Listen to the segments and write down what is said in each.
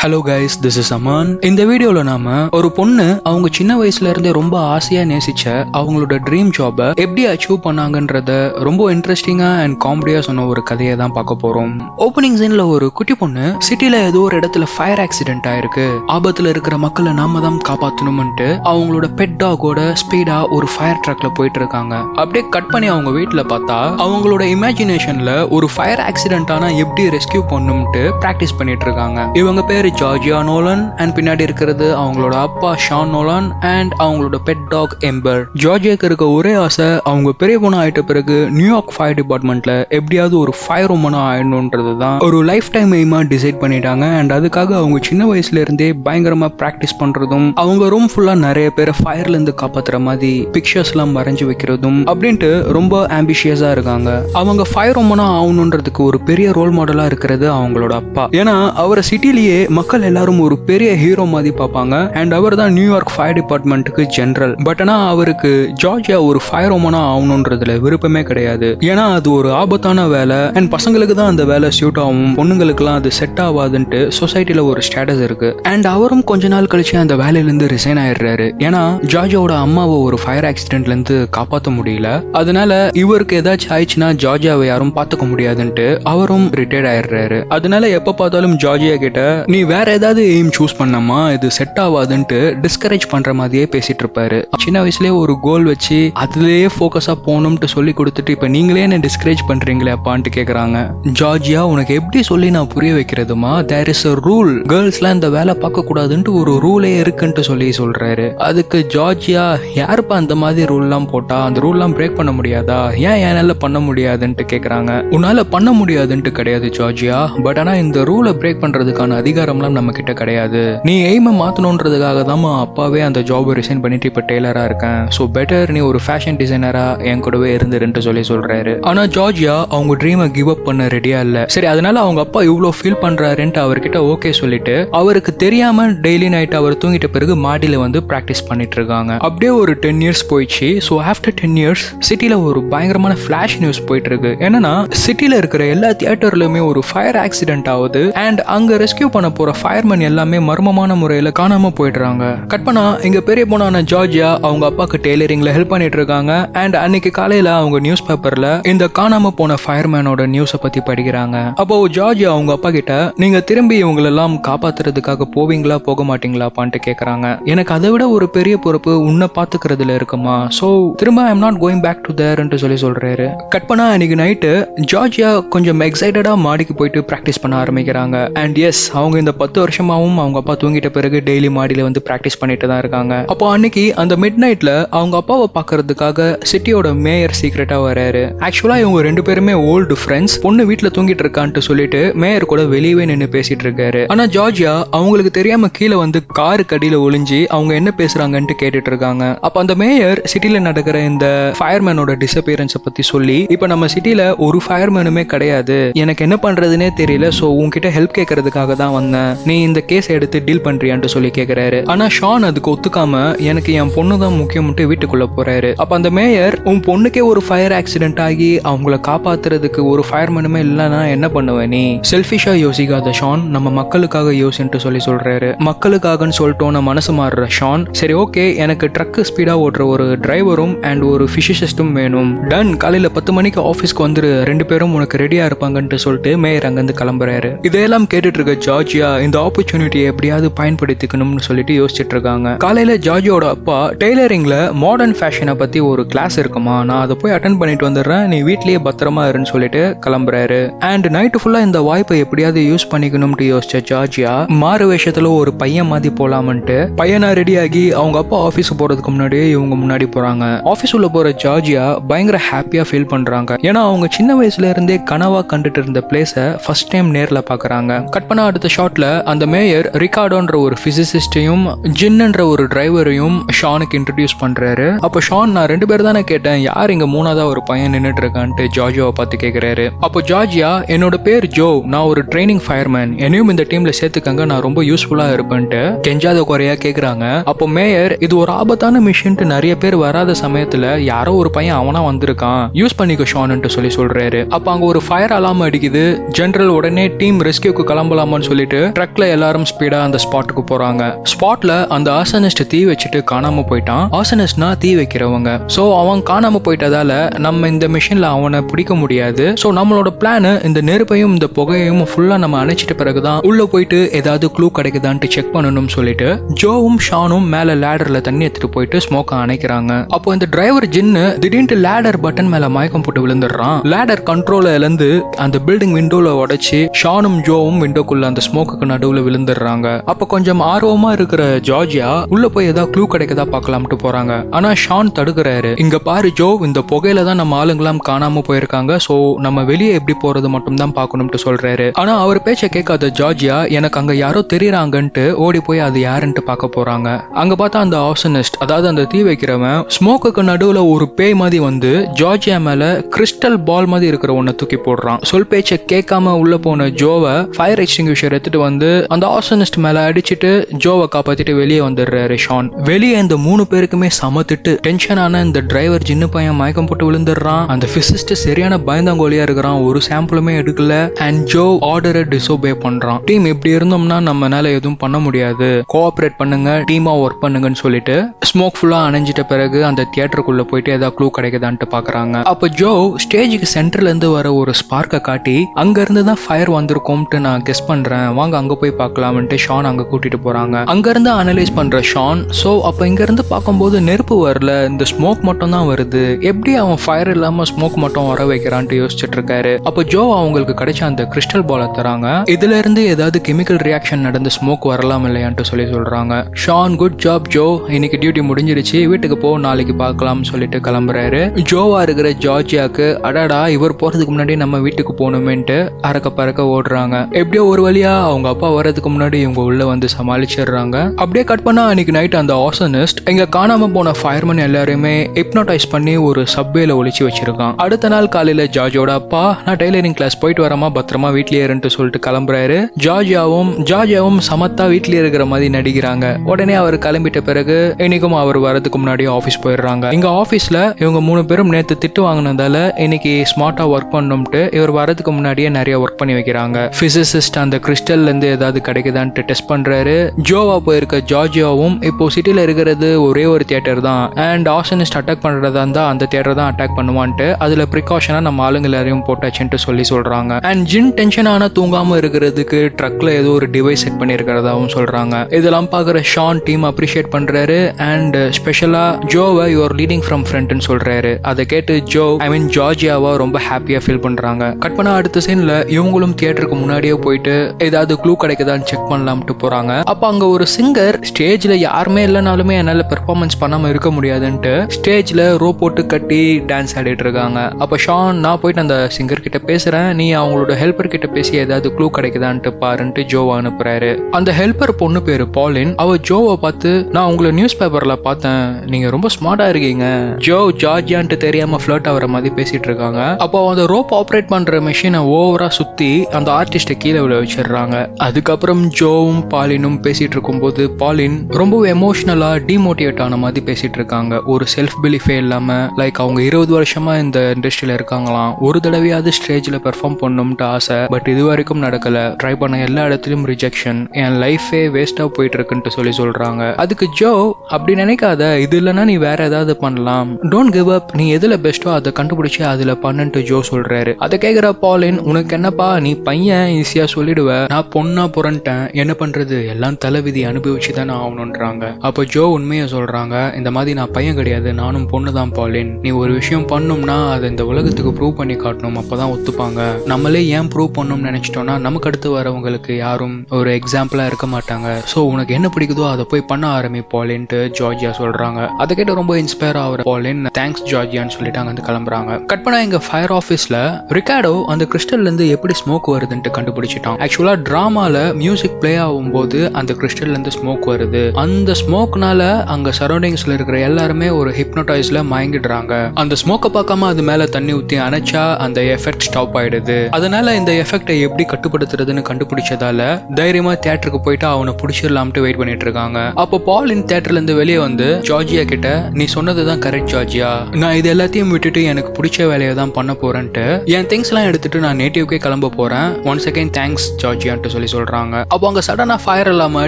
Hello guys this is Aman இந்த வீடியோல நாம ஒரு பொண்ணு அவங்க சின்ன வயசுல இருந்தே ரொம்ப ஆசையா நேசிச்ச அவங்களோட ட்ரீம் ஜாபை எப்படி அச்சீவ் பண்ணாங்கன்றத ரொம்ப இன்ட்ரெஸ்டிங்கா அண்ட் காமெடியா சொன்ன ஒரு கதையை தான் பார்க்க போறோம். ஓப்பனிங் சீன்ல ஒரு குட்டி பொண்ணு சிட்டில ஏதோ ஒரு இடத்துல ஃபயர் ஆக்சிடென்ட் ஆயிருக்கு. ஆபத்துல இருக்கிற மக்களை நாம தான் காப்பாத்தணும்ட்டு அவங்களோட பெட் டாகோட ஸ்பீடா ஒரு ஃபயர் ட்ரக்ல போயிட்டு இருக்காங்க. அப்படியே கட் பண்ணி அவங்க வீட்ல பார்த்தா அவங்களோட இமேஜினேஷன்ல ஒரு ஃபயர் ஆக்சிடென்ட் ஆனா எப்படி ரெஸ்கியூ பண்ணும்ட்டு பிராக்டிஸ் பண்ணிட்டு இருக்காங்க. இவங்க பேர் ஜார்ஜியா நோலன் அண்ட் பின்னாடி இருக்கிறது அவங்களோட அப்பா ஷான் நோலன் அண்ட் அவங்களோட பெட் டாக் எம்பர் ஜார்ஜியாக்கு இருக்க ஒரே ஆசை அவங்க பெரிய பொண்ணு ஆயிட்ட பிறகு நியூயார்க் ஃபயர் டிபார்ட்மெண்ட்ல எப்படியாவது ஒரு ஃபயர் உமனா ஆயிடணுன்றது தான் ஒரு லைஃப் டைம் எய்மா டிசைட் பண்ணிட்டாங்க. அண்ட் அதுக்காக அவங்க சின்ன வயசுல இருந்தே பயங்கரமா ப்ராக்டிஸ் பண்றதும் அவங்க ரூம் ஃபுல்லா நிறைய பேரை ஃபயர்ல இருந்து காப்பாத்துற மாதிரி பிக்சர்ஸ் எல்லாம் வரைஞ்சு வைக்கிறதும் அப்படின்ட்டு ரொம்ப ஆம்பிஷியஸா இருக்காங்க. அவங்க ஃபயர் உமனா ஆகணுன்றதுக்கு ஒரு பெரிய ரோல் மாடலா இருக்கிறது அவங்களோட அப்பா. ஏன்னா அவரை சிட்டிலேயே மக்கள் எல்லாரும் ஒரு பெரிய ஹீரோ மாதிரி பார்ப்பாங்க. அண்ட் அவர் தான் நியூயார்க் ஃபயர் டிபார்ட்மெண்ட்டுக்கு ஜென்ரல் பட் ஆனால் அவருக்கு ஜார்ஜியா ஒரு ஃபயர் உமனா ஆகணுன்றதுல விருப்பமே கிடையாது. ஏன்னா அது ஒரு ஆபத்தான வேலை. அண்ட் பசங்களுக்கு தான் அந்த வேலை சூட் ஆகும். பொண்ணுங்களுக்குலாம் அது செட் ஆகாதுன்ட்டு சொசைட்டியில் ஒரு ஸ்டேட்டஸ் இருக்கு. அண்ட் அவரும் கொஞ்ச நாள் கழிச்சு அந்த வேலையிலேருந்து ரிசைன் ஆயிடுறாரு. ஏன்னா ஜார்ஜியாவோட அம்மாவை ஒரு ஃபயர் ஆக்சிடென்ட்லேருந்து காப்பாற்ற முடியல. அதனால இவருக்கு ஏதாச்சும் ஆயிடுச்சுன்னா ஜார்ஜியாவை யாரும் பார்த்துக்க முடியாதுன்ட்டு அவரும் ரிட்டையர்ட் ஆயிடுறாரு. அதனால எப்போ பார்த்தாலும் ஜார்ஜியா கிட்ட நீ வேற ஏதாவது எய்ம் சூஸ் பண்ணமா? இது செட் ஆகாதுன்ட்டு டிஸ்கரேஜ் பண்ற மாதிரியே பேசிட்டு இருப்பாரு. சின்ன வயசுலயே ஒரு கோல் வச்சு அதுலயே ஃபோக்கஸா போகணும்ட்டு சொல்லி கொடுத்துட்டு இப்ப நீங்களே என்ன டிஸ்கரேஜ் பண்றீங்களே அப்பான்ட்டு கேக்குறாங்க. ஜார்ஜியா உனக்கு எப்படி சொல்லி நான் புரிய வைக்கிறதுமா? தேர் இஸ் அ ரூல் கேர்ள்ஸ்லாம் இந்த வேலை பார்க்க கூடாதுன்ட்டு ஒரு ரூலே இருக்குன்ட்டு சொல்லி சொல்றாரு. அதுக்கு ஜார்ஜியா யாருப்பா அந்த மாதிரி ரூல்லாம் போட்டா? அந்த ரூல்லாம் பிரேக் பண்ண முடியாதா? ஏன் என்னால பண்ண முடியாதுன்ட்டு கேக்குறாங்க. உன்னால பண்ண முடியாதுன்ட்டு கிடையாது ஜார்ஜியா. பட் ஆனா இந்த ரூலை பிரேக் பண்றதுக்கான அதிகாரம்லாம் நம்ம கிட்ட கிடையாது. நீ எய்மை மாத்தணுன்றதுக்காக தான் அப்பாவே அந்த ஜாபை ரிசைன் பண்ணிட்டு இப்ப டெய்லரா இருக்கேன். ஸோ பெட்டர் நீ ஒரு ஃபேஷன் டிசைனரா என் கூடவே இருந்துருன்ட்டு சொல்லி சொல்றாரு. ஆனா ஜார்ஜியா அவங்க ட்ரீமை கிவ் அப் பண்ண ரெடியா இல்ல. சரி அதனால அவங்க அப்பா இவ்வளோ ஃபீல் பண்றாருன்ட்டு அவர்கிட்ட ஓகே சொல்லிட்டு அவருக்கு தெரியாம டெய்லி நைட் அவர் தூங்கிட்ட பிறகு மாடியில வந்து ப்ராக்டிஸ் பண்ணிட்டு இருக்காங்க. அப்படியே ஒரு டென் இயர்ஸ் போயிடுச்சு. ஸோ ஆஃப்டர் டென் இயர்ஸ் சிட்டில ஒரு பயங்கரமான ஃபிளாஷ் நியூஸ் போயிட்டு இருக்கு என்னன்னா சிட்டில இருக்கிற எல்லா தியேட்டர்லயுமே ஒரு ஃபயர் ஆக்சிடென்ட் ஆகுது. அண்ட் அங்க ரெஸ்கியூ பண்ண போற ஃபயர்மேன் எல்லாமே மர்மமான முறையில காணாம போயிடுறாங்க. கற்பனா இங்க பெரிய பொண்ணான ஜார்ஜியா அவங்க அப்பாக்கு டெய்லரிங்ல ஹெல்ப் பண்ணிட்டு இருக்காங்க. அண்ட் அன்னைக்கு காலையில அவங்க நியூஸ் பேப்பர்ல இந்த காணாம போன ஃபயர்மேனோட நியூஸை பத்தி படிக்கிறாங்க. அப்போ ஜார்ஜியா அவங்க அப்பா கிட்ட நீங்க திரும்பி இவங்களெல்லாம் காப்பாத்துறதுக்காக போவீங்களா? போக மாட்டீங்களாப்பான்ட்டு கேக்குறாங்க. எனக்கு அதை விட ஒரு பெரிய பொறுப்பு உன்னை பாத்துக்கிறதுல இருக்குமா? சோ திரும்ப I'm not going back to தேர்ன்ட்டு சொல்லி சொல்றாரு. கற்பனா அன்னைக்கு நைட்டு ஜார்ஜியா கொஞ்சம் எக்ஸைட்டடா மாடிக்கு போயிட்டு ப்ராக்டிஸ் பண்ண ஆரம்பிக்கிறாங்க. அண்ட் எஸ் அவங்க இந்த பத்து வருஷமாவும் அவங்க அப்பா தூங்கிட்ட பிறகு டெய்லி மாடியில வந்து ப்ராக்டிஸ் பண்ணிட்டு தான் இருக்காங்க. அப்போ அன்னைக்கு அந்த மிட் நைட்ல அவங்க அப்பாவை பார்க்கறதுக்காக சிட்டியோட மேயர் சீக்கிரட்டா வராரு ஆக்சுவலா இவங்க ரெண்டு பேருமே ஓல்டு ஃப்ரெண்ட்ஸ் பொண்ணு வீட்டில் தூங்கிட்டு இருக்கான்ட்டு சொல்லிட்டு மேயர் கூட வெளியவே நின்று பேசிட்டு இருக்காரு. ஆனா ஜார்ஜியா அவங்களுக்கு தெரியாம கீழே வந்து காருக்கு கடியில ஒளிஞ்சு அவங்க என்ன பேசுறாங்கன்ட்டு கேட்டுட்டு இருக்காங்க. அப்ப அந்த மேயர் சிட்டில நடக்கிற இந்த ஃபயர்மேனோட டிசப்பியரன்ஸை பத்தி சொல்லி இப்ப நம்ம சிட்டில ஒரு ஃபயர்மேனுமே கிடையாது. எனக்கு என்ன பண்றதுனே தெரியல சோ உன்கிட்ட ஹெல்ப் கேட்கறதுக்காக தான் வந்தேன். நீ இந்த கேஸ் எடுத்து டீல் பண்றியான்ட்டு சொல்லி கேக்குறாரு. ஆனா ஷான் அதுக்கு ஒத்துக்காம எனக்கு என் பொண்ணு தான் முக்கியம்ட்டு வீட்டுக்குள்ள போறாரு. அப்ப அந்த மேயர் உன் பொண்ணுக்கே ஒரு ஃபயர் ஆக்சிடென்ட் ஆகி அவங்கள காப்பாத்துறதுக்கு ஒரு ஃபயர்மேனுமே இல்லைன்னா என்ன பண்ணுவ நீ? செல்ஃபிஷா யோசிக்காத ஷான். நம்ம மக்களுக்காக யோசின்ட்டு சொல்லி சொல்றாரு. மக்களுக்காகன்னு சொல்லிட்டோன்னு மனசு மாறுற ஷான் சரி ஓகே. எனக்கு ட்ரக்கு ஸ்பீடா ஓட்டுற ஒரு டிரைவரும் அண்ட் ஒரு பிசிசிஸ்டும் வேணும். டன் காலையில பத்து மணிக்கு ஆஃபீஸ்க்கு வந்துரு. ரெண்டு பேரும் உனக்கு ரெடியா இருப்பாங்கன்ட்டு சொல்லிட்டு மேயர் அங்கிருந்து கிளம்புறாரு. இதையெல்லாம் கேட்டுட்டு இருக்க ஜார்ஜியா இந்த ஆப்பர்ச்சுனிட்டியை எப்படியாவது பயன்படுத்திக்கணும்னு சொல்லிட்டு யோசிச்சுட்டு இருக்காங்க காலையில ஜார்ஜியோட அப்பா டெய்லரிங்ல மாடர்ன் ஃபேஷனை பத்தி ஒரு கிளாஸ் இருக்குமா? நான் அதை போய் அட்டன் பண்ணிட்டு வந்துடுறேன். நீ வீட்லயே பத்திரமா இருன்னு சொல்லிட்டு கிளம்புறாரு. அண்ட் நைட்டு ஃபுல்லா இந்த வாய்ப்பை எப்படியாவது யூஸ் பண்ணிக்கணும்னு யோசிச்ச ஜார்ஜியா மாறு வேஷத்துல ஒரு பையன் மாதிரி போலாமன்ட்டு பையனா ரெடி ஆகி அவங்க அப்பா ஆபீஸ் போறதுக்கு முன்னாடியே இவங்க முன்னாடி போறாங்க. ஆபீஸ் உள்ள போற ஜார்ஜியா பயங்கர ஹாப்பியா ஃபீல் பண்றாங்க. ஏன்னா அவங்க சின்ன வயசுல இருந்தே கனவா கண்டுட்டு இருந்த பிளேஸ ஃபர்ஸ்ட் டைம் நேர்ல பாக்குறாங்க. கட் பண்ண அடுத்த ஷாட்ல அந்த மேயர் ரிகார்டோன்ற ஒரு பிசிசிஸ்டையும் ஜின்ன்ற ஒரு டிரைவரையும் ஷானுக்கு இன்ட்ரடியூஸ் பண்றாரு. அப்போ ஷான் நான் ரெண்டு பேர் தானே கேட்டேன் யார் இங்க மூணாவதா ஒரு பையன் நின்றுட்டு இருக்கான்ட்டு ஜார்ஜியாவை பார்த்து கேட்குறாரு அப்போ ஜார்ஜியா என்னோட பேர் ஜோ நான் ஒரு ட்ரைனிங் ஃபயர்மேன் என்னையும் இந்த டீம்ல சேர்த்துக்கங்க நான் ரொம்ப யூஸ்ஃபுல்லா இருப்பேன்ட்டு. கெஞ்சாத குறையா கேக்குறாங்க. அப்போ மேயர் இது ஒரு ஆபத்தான மிஷின்ட்டு நிறைய பேர் வராத சமயத்துல யாரோ ஒரு பையன் அவனா வந்திருக்கான். யூஸ் பண்ணிக்க ஷான்ட்டு சொல்லி சொல்றாரு. அப்ப அங்க ஒரு ஃபயர் அலாம் அடிக்குது. ஜென்ரல் உடனே டீம் ரெஸ்கியூக்கு கிளம்பலாமான்னு சொல்லிட்டு ட்ரக்ல எல்லாரும் ஸ்பீடா அந்த ஸ்பாட்டுக்கு போறாங்க. ஸ்பாட்ல அந்த ஆசனிஸ்ட் தீ வச்சுட்டு காணாம போயிட்டான். ஆசனிஸ்ட்னா தீ வைக்கிறவங்க. சோ அவன் காணாம போயிட்டதால நம்ம இந்த மிஷின்ல அவனை பிடிக்க முடியாது. சோ நம்மளோட பிளான் இந்த நெருப்பையும் இந்த புகையையும் ஃபுல்லா நம்ம அணைச்சிட்டு பிறகுதான் உள்ள போயிட்டு ஏதாவது க்ளூ கிடைக்குதான்ட்டு செக் பண்ணணும்னு சொல்லிட்டு ஜோவும் ஷானும் மேல லேடர்ல தண்ணி எடுத்துட்டு போயிட்டு ஸ்மோக்க அணைக்கிறாங்க. அப்போ இந்த டிரைவர் ஜின்னு திடீர்னு லேடர் பட்டன் மேல மயக்கம் போட்டு விழுந்துடுறான். லேடர் கண்ட்ரோல இழந்து அந்த பில்டிங் விண்டோல உடைச்சு ஷானும் ஜோவும் விண்டோக்குள்ள அந்த ஸ்மோக்குக்கு நடுவுல விழுந்துடுறாங்க. அப்ப கொஞ்சம் ஆர்வமா இருக்கிற ஜார்ஜியா உள்ள போய் ஏதாவது க்ளூ கிடைக்கதா பார்க்கலாம்ட்டு போறாங்க. ஆனா ஷான் தடுக்கிறாரு. இங்க பாரு ஜோ இந்த புகையில தான் நம்ம ஆளுங்களாம் காணாம போயிருக்காங்க. சோ நம்ம வெளியே எப்படி போறது மட்டும் தான் பார்க்கணும்ட்டு சொல்றாரு. ஆனா அவர் பேச்ச கேட்காத ஜார்ஜியா எனக்கு அங்க யாரோ தெரியறாங்கன்ட்டு ஓடி போய் அது யாருன்ட்டு பார்க்க போறாங்க. அங்க பார்த்தா அந்த ஆப்ஷனிஸ்ட் அதாவது அந்த தீ வைக்கிறவன் ஸ்மோக்குக்கு நடுவுல ஒரு பேய் மாதிரி வந்து ஜார்ஜியா மேல கிறிஸ்டல் பால் மாதிரி இருக்கிற ஒன்ன தூக்கி போடுறான். சொல் பேச்ச கேட்காம உள்ள போன ஜோவை ஃபயர் எக்ஸ்டிங்விஷர் எடுத்துட்டு வந்து அந்த ஆசனிஸ்ட் மேல அடிச்சிட்டு ஜோவை காப்பாத்திட்டு வெளியே வந்துடுறாரு ஷான். வெளியே இந்த மூணு பேருக்குமே சமத்துட்டு டென்ஷனான இந்த டிரைவர் ஜின்னு பையன் மயக்கம் போட்டு விழுந்துடுறான். அந்த பிசிஸ்ட் சரியான பயந்தாங்கோலியா இருக்கிறான். ஒரு சாம்பிளுமே எடுக்கல. அண்ட் ஜோ ஆர்டரை டிசோபே பண்றான். டீம் இப்படி இருந்தோம்னா நம்மனால எதுவும் பண்ண முடியாது. கோஆபரேட் பண்ணுங்க டீமா ஒர்க் பண்ணுங்கன்னு சொல்லிட்டு ஸ்மோக் ஃபுல்லா அணைஞ்சிட்ட பிறகு அந்த தியேட்டருக்குள்ள போயிட்டு ஏதாவது க்ளூ கிடைக்குதான்ட்டு பாக்குறாங்க. அப்ப ஜோ ஸ்டேஜுக்கு சென்டர்ல இருந்து வர ஒரு ஸ்பார்க்கை காட்டி அங்க இருந்து தான் ஃபயர் வந்திருக்கும்ட்டு நான் கெஸ் பண்றேன். வாங்க அங்க போய் பார்க்கலாம்ட்டு ஷான் அங்க கூட்டிட்டு போறாங்க. அங்க இருந்து அனலைஸ் பண்ற ஷான் சோ அப்ப இங்க இருந்து பார்க்கும்போது நெருப்பு வரல இந்த ஸ்மோக் மட்டும் தான் வருது. எப்படி அவன் ஃபயர் இல்லாம ஸ்மோக் மட்டும் வர வைக்கிறான்ட்டு யோசிச்சுட்டு இருக்காரு. அப்ப ஜோ அவங்களுக்கு கிடைச்ச அந்த கிறிஸ்டல் பாலை தராங்க. இதுல இருந்து ஏதாவது கெமிக்கல் ரியாக்ஷன் நடந்து ஸ்மோக் வரலாம் இல்லையான்ட்டு சொல்லி சொல்றாங்க. Shawn good job Joe. இன்னைக்கு டியூட்டி முடிஞ்சிருச்சு வீட்டுக்கு போ நாளைக்கு பார்க்கலாம்னு சொல்லிட்டு கிளம்புறாரு. ஜோவா இருக்கிற ஜார்ஜியாக்கு அடாடா இவர் போறதுக்கு முன்னாடி நம்ம வீட்டுக்கு போகணுமேன்ட்டு அறக்க பறக்க ஓடுறாங்க. எப்படியோ ஒரு வழியா அவங்க அப்பா வர்றதுக்கு முன்னாடி இவங்க உள்ள வந்து சமாளிச்சிடுறாங்க. அப்படியே கட் பண்ணா அன்னைக்கு நைட் அந்த ஆசனிஸ்ட் இங்க காணாம போன ஃபயர்மேன் எல்லாருமே ஹிப்னோடைஸ் பண்ணி ஒரு சப்வேல ஒழிச்சு வச்சிருக்கான். அடுத்த நாள் காலையில ஜார்ஜோட அப்பா நான் டெய்லரிங் கிளாஸ் போயிட்டு வரமா பத்திரமா வீட்லயே இருன்ட்டு சொல்லிட்டு கிளம்புறாரு. ஜார்ஜியாவும் ஜார்ஜியாவும் சமத்தா வீட்லயே இருக்கிற மாதிரி நடிக்கிறாங்க. உடனே அவர் கிளம்பிட்ட பிறகு இன்னைக்கும் அவர் வரதுக்கு முன்னாடி ஆபீஸ் போயிடுறாங்க. இங்க ஆபீஸ்ல இவங்க மூணு பேரும் நேத்து திட்டு வாங்கினதால இன்னைக்கு ஸ்மார்ட்டா ஒர்க் பண்ணும்ட்டு இவர் வரதுக்கு முன்னாடியே நிறைய ஒர்க் பண்ணி வைக்கிறாங்க. பிசிசிஸ்ட் அந்த கிறிஸ்டல் இருந்து ஏதாவது கிடைக்குதான்ட்டு டெஸ்ட் பண்றாரு. ஜோவா போயிருக்க ஜார்ஜியாவும் இப்போ சிட்டியில் இருக்கிறது ஒரே ஒரு தியேட்டர் தான். அண்ட் ஆசனிஸ்ட் அட்டாக் பண்றதா இருந்தால் அந்த தியேட்டர் தான் அட்டாக் பண்ணுவான்ட்டு அதில் ப்ரிகாஷனாக நம்ம ஆளுங்க எல்லாரையும் போட்டாச்சுன்ட்டு சொல்லி சொல்றாங்க. அண்ட் ஜின் டென்ஷனான தூங்காமல் இருக்கிறதுக்கு ட்ரக்கில் ஏதோ ஒரு டிவைஸ் செட் பண்ணியிருக்கிறதாகவும் சொல்கிறாங்க இதெல்லாம் பார்க்குற ஷான் டீம் அப்ரிஷியேட் பண்றாரு. அண்ட் ஸ்பெஷலாக ஜோவை யுவர் லீடிங் ஃப்ரம் ஃப்ரெண்ட்னு சொல்கிறாரு அதை கேட்டு ஜோ ஐ மீன் ஜார்ஜியாவா ரொம்ப ஹாப்பியாக ஃபீல் பண்ணுறாங்க கட் பண்ண அடுத்த சீனில் இவங்களும் தியேட்டருக்கு முன்னாடியே போயிட்டு ஏதாவது க்ளூ கிடைக்குதான்னு செக் பண்ணலாம்ட்டு போறாங்க. அப்ப அங்க ஒரு சிங்கர் ஸ்டேஜ்ல யாருமே இல்லைனாலுமே என்னால பெர்ஃபார்மன்ஸ் பண்ணாம இருக்க முடியாதுன்ட்டு ஸ்டேஜ்ல ரோ போட்டு கட்டி டான்ஸ் ஆடிட்டு இருக்காங்க. அப்ப ஷான் நான் போயிட்டு அந்த சிங்கர் கிட்ட பேசுறேன். நீ அவங்களோட ஹெல்ப்பர் கிட்ட பேசி ஏதாவது க்ளூ கிடைக்குதான்ட்டு பாருன்ட்டு ஜோவா அனுப்புறாரு. அந்த ஹெல்ப்பர் பொண்ணு பேரு பாலின். அவ ஜோவை பார்த்து நான் உங்களை நியூஸ் பேப்பர்ல பார்த்தேன். நீங்க ரொம்ப ஸ்மார்ட்டா இருக்கீங்க. ஜோ ஜார்ஜியான்ட்டு தெரியாம ஃபிளர்ட் ஆகிற மாதிரி பேசிட்டு இருக்காங்க. அப்போ அந்த ரோப் ஆப்ரேட் பண்ற மிஷினை ஓவரா சுத்தி அந்த ஆர்டிஸ்ட கீழே விழ வச்சிடுறாங்க. அதுக்கப்புறம் ஜோவும் பாலினும் பேசிட்டு இருக்கும்போது பாலின் ரொம்ப எமோஷனலா டிமோட்டிவேட் ஆன மாதிரி பேசிட்டு இருக்காங்க ஒரு செல்ஃப் பிலீஃபே இல்லாம லைக் அவங்க இருபது வருஷமா இந்த இண்டஸ்ட்ரியில இருக்காங்களாம். ஒரு தடவையாவது ஸ்டேஜ்ல பெர்ஃபார்ம் பண்ணணும்ட்டு ஆசை பட் இது வரைக்கும் நடக்கல. ட்ரை பண்ண எல்லா இடத்துலயும் ரிஜெக்ஷன் என் லைஃபே வேஸ்டா போயிட்டு இருக்குன்ட்டு சொல்லி சொல்றாங்க. அதுக்கு ஜோ அப்படி நினைக்காத. இது இல்லைன்னா நீ வேற ஏதாவது பண்ணலாம். டோன்ட் கிவ் அப் நீ எதுல பெஸ்ட்டோ அதை கண்டுபிடிச்சு அதுல பண்ணுன்ட்டு ஜோ சொல்றாரு. அதை கேக்குற பாலின் உனக்கு என்னப்பா? நீ பையன் ஈஸியா சொல்லிடுவ. நான் பொண்ணா புரண்டேன். என்ன பண்றது? எல்லாம் தலைவிதி அனுபவிச்சு தானே ஆகணுன்றாங்க அப்போ ஜோ உண்மையை சொல்றாங்க இந்த மாதிரி நான் பையன் கிடையாது நானும் பொண்ணு தான் பாலின். நீ ஒரு விஷயம் பண்ணோம்னா அதை இந்த உலகத்துக்கு ப்ரூவ் பண்ணி காட்டணும். அப்பதான் ஒத்துப்பாங்க. நம்மளே ஏன் ப்ரூவ் பண்ணணும்னு நினைச்சிட்டோம்னா நமக்கு அடுத்து வரவங்களுக்கு யாரும் ஒரு எக்ஸாம்பிளா இருக்க மாட்டாங்க. ஸோ உனக்கு என்ன பிடிக்குதோ அதை போய் பண்ண ஆரம்பி பாலின்ட்டு ஜார்ஜியா சொல்றாங்க. அதை கேட்டு ரொம்ப இன்ஸ்பயர் ஆகிற பாலின் தேங்க்ஸ் ஜார்ஜியான்னு சொல்லிட்டு அங்க கிளம்புறாங்க. கட் பண்ணா எங்க ஃபயர் ஆஃபீஸ்ல ரிகார்டோ அந்த கிறிஸ்டல்ல இருந்து எப்படி ஸ்மோக் வருதுன்ட்டு கண்டுபிடிச்சிட்டான். ஆக்சுவலா டிராமால மியூசிக் பிளே ஆகும்போது அந்த கிறிஸ்டல்லேருந்து ஸ்மோக் வருது. அந்த ஸ்மோக்னால அங்க சரௌண்டிங்ஸ்ல இருக்கிற எல்லாருமே ஒரு ஹிப்னோடைஸ்ல மயங்கிடுறாங்க. அந்த ஸ்மோக்கை பார்க்காம அது மேல தண்ணி ஊத்தி அணைச்சா அந்த எஃபெக்ட் ஸ்டாப் ஆயிடுது. அதனால இந்த எஃபெக்டை எப்படி கட்டுப்படுத்துறதுன்னு கண்டுபிடிச்சதால தைரியமா தியேட்டருக்கு போயிட்டு அவனை பிடிச்சிடலாம்ட்டு வெயிட் பண்ணிட்டு இருக்காங்க. அப்போ பாலின் தியேட்டர்ல இருந்து வெளியே வந்து ஜார்ஜியா கிட்ட நீ சொன்னதுதான் கரெக்ட் ஜார்ஜியா. நான் இது எல்லாத்தையும் விட்டுட்டு எனக்கு பிடிச்ச வேலையை தான் பண்ண போறேன்ட்டு என் திங்ஸ் எல்லாம் எடுத்துட்டு நான் நேட்டிவ்க்கே கிளம்ப போறேன். ஒன் செகண்ட் தேங்க்ஸ் ஜார்ஜியான்ட்டு. போயிடலாம்ட்டு சொல்லி சொல்றாங்க. அப்போ அங்க சடனா ஃபயர் இல்லாம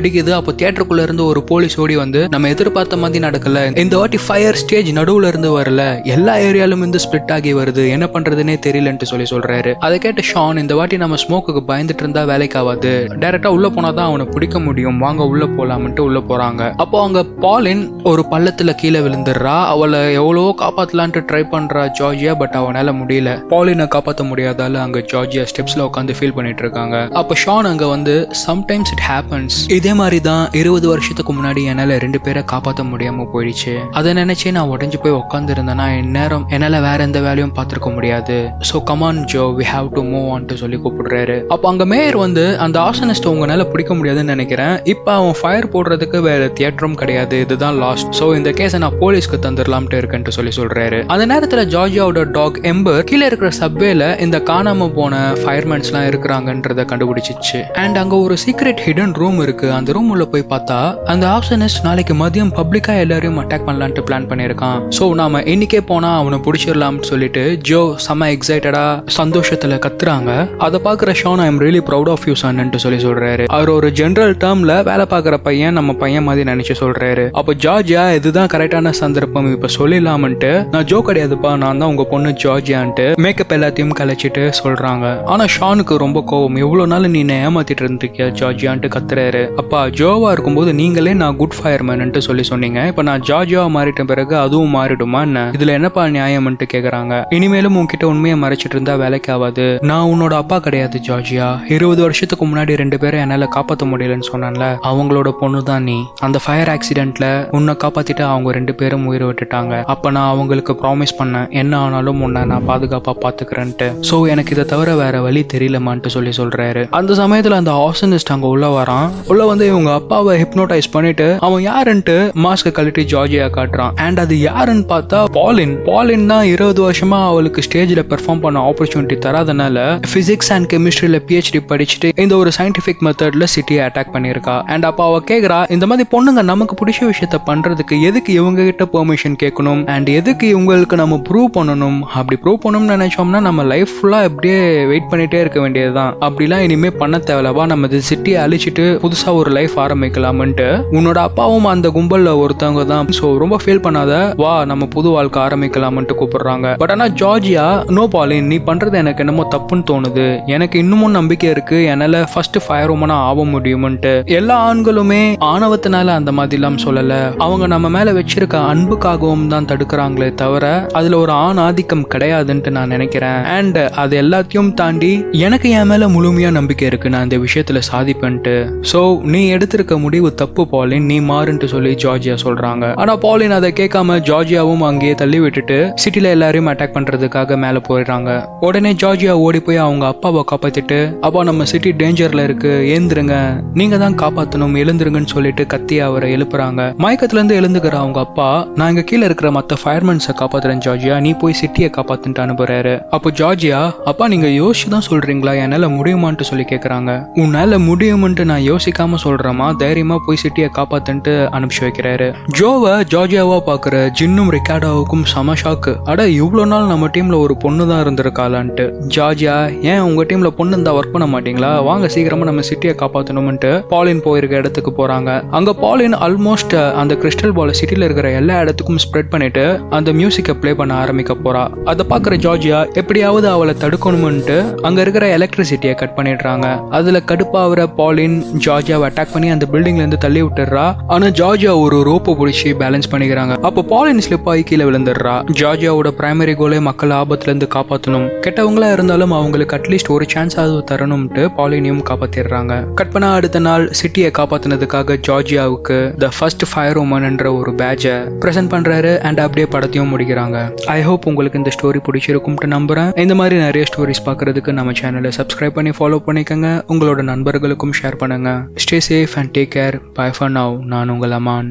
அடிக்குது. அப்போ தியேட்டருக்குள்ள இருந்து ஒரு போலீஸ் ஓடி வந்து நம்ம எதிர்பார்த்த மாதிரி நடக்கல. இந்த வாட்டி ஃபயர் ஸ்டேஜ் நடுவுல இருந்து வரல. எல்லா ஏரியாலும் இருந்து ஸ்பிளிட் ஆகி வருது. என்ன பண்றதுன்னே தெரியலன்ட்டு சொல்லி சொல்றாரு. அதை கேட்ட ஷான் இந்த வாட்டி நம்ம ஸ்மோக்குக்கு பயந்துட்டு இருந்தா வேலைக்கு ஆகாது. டைரக்டா உள்ள போனாதான் அவனை பிடிக்க முடியும். வாங்க உள்ள போலாம்ட்டு உள்ள போறாங்க. அப்போ அவங்க பாலின் ஒரு பள்ளத்துல கீழே விழுந்துடுறா. அவளை எவ்வளவோ காப்பாத்தலான்ட்டு ட்ரை பண்றா ஜார்ஜியா பட் அவனால முடியல. பாலினை காப்பாத்த முடியாதால அங்க ஜார்ஜியா ஸ்டெப்ஸ்ல உட்காந்து ஃபீல் பண்ணிட்டு இருக்காங்க. அப்ப ஷான் அங்கே வந்து சம்டைம்ஸ் இட் ஹேப்பன்ஸ் இதே மாதிரி தான் இருபது வருஷத்துக்கு முன்னாடி என்னால் ரெண்டு பேரை காப்பாற்ற முடியாமல் போயிடுச்சு. அதை நினைச்சே நான் உடஞ்சு போய் உட்காந்துருந்தேன்னா இந்நேரம் என்னால் வேற எந்த வேலையும் பார்த்துருக்க முடியாது. So come on Joe we have to move on சொல்லி கூப்பிடுறாரு. அப்போ அங்கே மேயர் வந்து அந்த ஆசனிஸ்ட் உங்களால் பிடிக்க முடியாதுன்னு நினைக்கிறேன். இப்போ அவன் ஃபயர் போடுறதுக்கு வேற தியேட்டரும் கிடையாது. இதுதான் லாஸ்ட் ஸோ இந்த கேஸை நான் போலீஸ்க்கு தந்துடலாம்ட்டு இருக்கேன்ட்டு சொல்லி சொல்றாரு. அந்த நேரத்தில் ஜார்ஜியாவோட டாக் எம்பர் கீழே இருக்கிற சப்வேல இந்த காணாம போன ஃபயர்மேன்ஸ்லாம் இருக்கிறாங்கன்றத கண்டுபிடிச்சிச்சு. அண்ட் அங்க ஒரு சீக்ரெட் ஹிடன் ரூம் இருக்கு. அந்த ரூம் உள்ள போய் பார்த்தா அந்த ஆப்ஷனிஸ்ட் நாளைக்கு மதியம் பப்ளிக்கா எல்லாரையும் அட்டாக் பண்ணலான்ட்டு பிளான் பண்ணியிருக்கான். ஸோ நாம இன்னைக்கே போனா அவனை பிடிச்சிடலாம்னு சொல்லிட்டு ஜோ செம்ம எக்ஸைட்டடா சந்தோஷத்துல கத்துறாங்க. அதை பார்க்குற Shawn I am really proud of you சன்ட்டு சொல்லி சொல்றாரு. அவர் ஒரு ஜென்ரல் டேர்ம்ல வேலை பார்க்குற பையன் நம்ம பையன் மாதிரி நினைச்சு சொல்றாரு. அப்போ ஜார்ஜியா இதுதான் கரெக்டான சந்தர்ப்பம். இப்ப சொல்லிடலாமன்ட்டு நான் ஜோ கிடையாதுப்பா நான் தான் உங்க பொண்ணு ஜார்ஜியான்ட்டு மேக்கப் எல்லாத்தையும் கலைச்சிட்டு சொல்றாங்க. ஆனா ஷானுக்கு ரொம்ப கோவம் எவ்வளவு நாள் நீ ஏமாத்திட்டு இருந்திருக்கிய? ஜார்ஜியான்ட்டு கத்துறாரு. அப்பா ஜோவா இருக்கும்போது நீங்களே நான் குட் ஃபயர்மேன்ட்டு சொல்லி சொன்னீங்க. இப்ப நான் ஜார்ஜியாவா மாறிட்ட பிறகு அதுவும் மாறிடுமா என்ன? இதுல என்னப்பா நியாயம்ன்ட்டு கேக்குறாங்க. இனிமேலும் உன்கிட்ட உண்மையை மறைச்சிட்டு இருந்தா வேலைக்கு ஆகாது. நான் உன்னோட அப்பா கிடையாது ஜார்ஜியா. இருபது வருஷத்துக்கு முன்னாடி ரெண்டு பேரும் என்னால காப்பாத்த முடியலன்னு சொன்னான்ல. அவங்களோட பொண்ணு தான் நீ. அந்த ஃபயர் ஆக்சிடென்ட்ல உன்னை காப்பாத்திட்டு அவங்க ரெண்டு பேரும் உயிரை விட்டுட்டாங்க. அப்ப நான் அவங்களுக்கு ப்ராமிஸ் பண்ணேன். என்ன ஆனாலும் உன்னை நான் பாதுகாப்பா பாத்துக்கிறேன்ட்டு. சோ எனக்கு இதை தவிர வேற வழி தெரியலமான்ட்டு சொல்லி சொல்றாரு. அந்த சமயம் சமயத்துல அந்த ஆசனிஸ்ட் அங்க உள்ள வரான். உள்ள வந்து இவங்க அப்பாவை ஹிப்னோடைஸ் பண்ணிட்டு அவன் யாருன்ட்டு மாஸ்க கழட்டி ஜார்ஜியா காட்டுறான். அண்ட் அது யாருன்னு பார்த்தா பாலின். பாலின் தான் இருபது வருஷமா அவளுக்கு ஸ்டேஜ்ல பெர்ஃபார்ம் பண்ண ஆப்பர்ச்சுனிட்டி தராதனால பிசிக்ஸ் அண்ட் கெமிஸ்ட்ரியில பிஹெச்டி படிச்சுட்டு இந்த ஒரு சயின்டிபிக் மெத்தட்ல சிட்டியை அட்டாக் பண்ணியிருக்கா. அண்ட் அப்போ அவ கேக்குறா இந்த மாதிரி பொண்ணுங்க நமக்கு பிடிச்ச விஷயத்த பண்றதுக்கு எதுக்கு இவங்க கிட்ட பெர்மிஷன் கேட்கணும் அண்ட் எதுக்கு இவங்களுக்கு நம்ம ப்ரூவ் பண்ணணும்? அப்படி ப்ரூவ் பண்ணணும்னு நினைச்சோம்னா நம்ம லைஃப் ஃபுல்லா அப்படியே வெயிட் பண்ணிட்டே இருக்க வேண்டியதுதான். அப்படிலாம் இனிமே பண்ண தேவையில்லவா? நம்ம இந்த சிட்டியை அழிச்சிட்டு புதுசா ஒரு லைஃப் ஆரம்பிக்கலாம்ன்ட்டு உன்னோட அப்பாவும் அந்த கும்பல்ல ஒருத்தவங்க தான். ஸோ ரொம்ப ஃபீல் பண்ணாத வா நம்ம புது வாழ்க்கை ஆரம்பிக்கலாம்ன்ட்டு கூப்பிடுறாங்க. பட் ஆனா ஜார்ஜியா நோ பாலின் நீ பண்றது எனக்கு என்னமோ தப்புன்னு தோணுது. எனக்கு இன்னமும் நம்பிக்கை இருக்கு. என்னால ஃபர்ஸ்ட் ஃபயர் உமனா ஆக முடியும்ன்ட்டு. எல்லா ஆண்களுமே ஆணவத்தினால அந்த மாதிரிலாம் சொல்லல. அவங்க நம்ம மேல வச்சிருக்க அன்புக்காகவும் தான் தடுக்கிறாங்களே தவிர அதுல ஒரு ஆண் ஆதிக்கம் கிடையாதுன்ட்டு நான் நினைக்கிறேன். அண்ட் அது எல்லாத்தையும் தாண்டி எனக்கு என் மேல முழுமையா நம்பிக்கை இருக்கு நான் இந்த விஷயத்தில் சாதிப்பேன்ட்டு. சோ நீ எடுத்திருக்க முடிவு தப்பு பாலின். நீ மாறுன்ட்டு சொல்லி ஜார்ஜியா சொல்றாங்க. ஆனா பாலின் அதை கேட்காம ஜார்ஜியாவும் அங்கேயே தள்ளி விட்டுட்டு சிட்டில எல்லாரையும் அட்டாக் பண்றதுக்காக மேல போயிடுறாங்க. உடனே ஜார்ஜியா ஓடி போய் அவங்க அப்பாவை காப்பாத்திட்டு அப்பா நம்ம சிட்டி டேஞ்சர்ல இருக்கு. ஏந்திருங்க. நீங்க தான் காப்பாத்தணும். எழுந்துருங்கன்னு சொல்லிட்டு கத்தி அவரை எழுப்புறாங்க. மயக்கத்துல இருந்து எழுந்துக்கிற அவங்க அப்பா நான் இங்க கீழே இருக்கிற மத்த ஃபயர்மேன்ஸை காப்பாத்துறேன் ஜார்ஜியா. நீ போய் சிட்டியை காப்பாத்துன்ட்டு அனுப்புறாரு அப்போ ஜார்ஜியா அப்பா நீங்க யோசிச்சு தான் சொல்றீங்களா? என்னால முடியுமான்ட்டு சொல்லி சொல்கிறாங்க உன்னால் முடியும்ன்ட்டு நான் யோசிக்காம சொல்கிறேமா தைரியமாக போய் சிட்டியை காப்பாத்துன்ட்டு அனுப்பிச்சு வைக்கிறாரு. ஜோவை ஜார்ஜியாவாக பார்க்குற ஜின்னும் ரிக்கார்டாவுக்கும் சம ஷாக்கு அட இவ்வளோ நாள் நம்ம டீமில் ஒரு பொண்ணு தான் இருந்திருக்காளான்ட்டு. ஜார்ஜியா ஏன் உங்கள் டீமில் பொண்ணு இருந்தால் ஒர்க் பண்ண மாட்டீங்களா? வாங்க சீக்கிரமாக நம்ம சிட்டியை காப்பாற்றணும்ன்ட்டு பாலின் போயிருக்க இடத்துக்கு போகிறாங்க அங்கே பாலின் ஆல்மோஸ்ட் அந்த கிறிஸ்டல் பால சிட்டியில் இருக்கிற எல்லா இடத்துக்கும் ஸ்ப்ரெட் பண்ணிட்டு அந்த மியூசிக்கை ப்ளே பண்ண ஆரம்பிக்க போறா. அதை பார்க்குற ஜார்ஜியா எப்படியாவது அவளை தடுக்கணும்ன்ட்டு அங்கே இருக்கிற எலக்ட்ரிசிட்டியை கட் பண்ணிடுறாங்க. அதுல கடுப்பாகிற பாலின் ஜார்ஜியாவை அட்டாக் பண்ணி அந்த பில்டிங்ல இருந்து தள்ளி விட்டுறா ஆனா ஜார்ஜியா ஒரு ரோப்பை பிடிச்சி பேலன்ஸ் பண்ணிக்கிறாங்க. அப்போ பாலின் ஸ்லிப் ஆகி கீழே விழுந்துடுறா. ஜார்ஜியாவோட பிரைமரி கோலே மக்கள் ஆபத்துல இருந்து காப்பாத்தணும். கெட்டவங்களா இருந்தாலும் அவங்களுக்கு அட்லீஸ்ட் ஒரு சான்ஸ் ஆகுது தரணும்ட்டு பாலினியும் காப்பாத்திடுறாங்க. கட் பண்ண அடுத்த நாள் சிட்டியை காப்பாத்தினதுக்காக ஜார்ஜியாவுக்கு த ஃபர்ஸ்ட் ஃபயர் உமன்ன்ற ஒரு பேட்சை ப்ரெசென்ட் பண்றாரு அண்ட் அப்படியே படத்தையும் முடிக்கிறாங்க. ஐ ஹோப் உங்களுக்கு இந்த ஸ்டோரி பிடிச்சிருக்கும்ட்டு நம்புறேன். இந்த மாதிரி நிறைய ஸ்டோரிஸ் பார்க்கறதுக்கு நம்ம சேனலை சப்ஸ்கிரைப் பண்ணி ஃபாலோ பண்ணிக்கோங்க. உங்களோட நண்பர்களுக்கும் ஷேர் பண்ணுங்க. Stay safe and take care bye for now நான் உங்கள் அமான்.